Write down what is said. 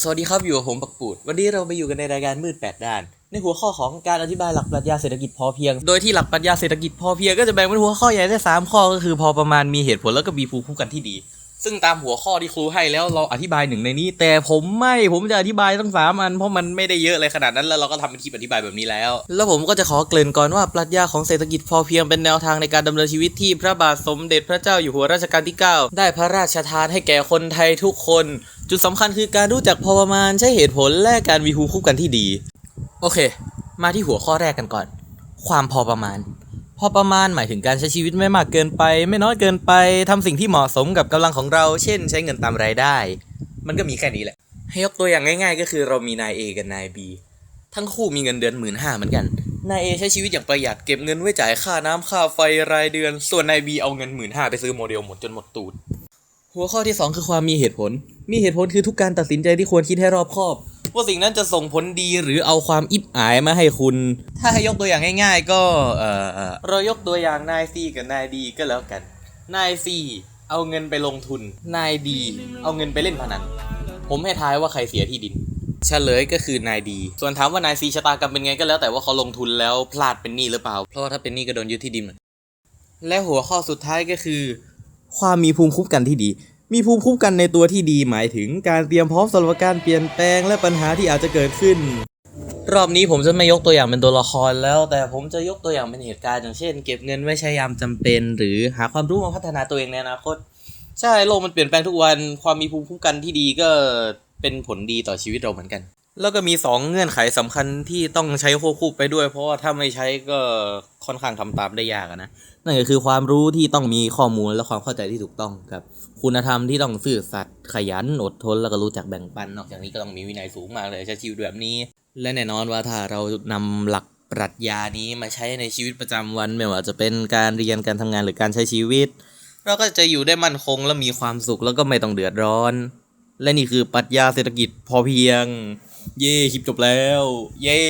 สวัสดีครับอยู่กับผมปักปูด วันนี้เราไปอยู่กันในรายการมืด 8 ด้าน ในหัวข้อของการอธิบายหลักปรัชญาเศรษฐกิจพอเพียง โดยที่หลักปรัชญาเศรษฐกิจพอเพียงก็จะแบ่งเป็นหัวข้อใหญ่ได้สามข้อก็คือพอประมาณมีเหตุผลแล้วก็มีภูมิคุ้มกันที่ดี ซึ่งตามหัวข้อที่ครูให้แล้วเราอธิบายหนึ่งในนี้ แต่ผมไม่ผมจะอธิบายทั้งสามอันเพราะมันไม่ได้เยอะเลยขนาดนั้นแล้วเราก็ทำเป็นคลิปอธิบายแบบนี้แล้ว แล้วผมก็จะขอเกริ่นก่อนว่าปรัชญาของเศรษฐกิจพอเพียงเป็นแนวทางในการดำเนินชีวิตที่พระบาทสมเด็จพระเจ้าอยู่หัวรัชกาลที่ 9 ได้พระราชทานให้แก่คนไทยทุกคน จุดสำคัญคือการรู้จักพอประมาณใช้เหตุผลและการมีภูมิคุ้มกันที่ดี โอเค มาที่หัวข้อแรกกันก่อน ความพอประมาณ อประมาณหมายถึงการใช้ชีวิตไม่มากเกินไป ไม่น้อยเกินไปทำสิ่งที่เหมาะสมกับกำลังของเรา เช่น ใช้เงินตามรายได้ มันก็มีแค่นี้แหละ ให้ยกตัวอย่างง่าย ๆ ก็คือเรามีนาย A กับนาย B ทั้งคู่มีเงินเดือนหมื่นห้าเหมือนกัน นาย A ใช้ชีวิตอย่างประหยัดเก็บเงินไว้จ่ายค่าน้ำค่าไฟรายเดือน ส่วนนาย B เอาเงินหมื่นห้าไปซื้อโมเดลหมดจนหมดตูด หัวข้อที่ 2 คือความมีเหตุผล มีเหตุผลคือทุกการตัดสินใจที่ควรคิดให้รอบคอบ ว่าสิ่งนั้นจะส่งผลดีหรือเอาความอิบอายมาให้คุณ ถ้าให้ยกตัวอย่างง่าย ๆ ก็เออเอ่อเรายกตัวอย่างนายซีกับนายดีก็แล้วกัน นายซีเอาเงินไปลงทุน นายดี เอาเงินไปเล่นพนัน ผมให้ทายว่าใครเสียที่ดินเฉลยก็คือนายดี ส่วนถามว่านายซีชะตากรรมเป็นไงก็แล้วแต่ว่าเขาลงทุนแล้วพลาดเป็นหนี้หรือเปล่า เพราะว่าถ้าเป็นหนี้ก็โดนยึดที่ดินเหมือนและหัวข้อสุดท้ายก็คือ ความมีภูมิคุ้มกันที่ดี มีภูมิคุ้มกันในตัวที่ดีหมายถึงการเตรียมพร้อมสำหรับการเปลี่ยนแปลงและปัญหาที่อาจจะเกิดขึ้น รอบนี้ผมจะไม่ยกตัวอย่างเป็นตัวละครแล้ว แต่ผมจะยกตัวอย่างเป็นเหตุการณ์อย่างเช่น เก็บเงินไว้ใช้ยามจำเป็น หรือหาความรู้มาพัฒนาตัวเองในอนาคต ใช่โลกมันเปลี่ยนแปลงทุกวันความมีภูมิคุ้มกันที่ดีก็เป็นผลดีต่อชีวิตเราเหมือนกัน แล้วก็มีสองเงื่อนไขสำคัญที่ต้องใช้ควบคู่ไปด้วย เพราะว่าถ้าไม่ใช้ก็ ค่อนข้างทำตามได้ยากนะนั่นก็คือความรู้ที่ต้องมีข้อมูลและความเข้าใจที่ถูกต้องครับ คุณธรรมที่ต้องซื่อสัตย์ขยันอดทนแล้วก็รู้จักแบ่งปัน นอกจากนี้ก็ต้องมีวินัยสูงมากเลยใช้ชีวิตแบบนี้ และแน่นอนว่าถ้าเรานำหลักปรัชญานี้มาใช้ในชีวิตประจำวันไม่ว่าจะเป็นการเรียนการทำงานหรือการใช้ชีวิต เราก็จะอยู่ได้มั่นคงและมีความสุขแล้วก็ไม่ต้องเดือดร้อน และนี่คือปรัชญาเศรษฐกิจพอเพียง เย่คลิปจบแล้ว เย่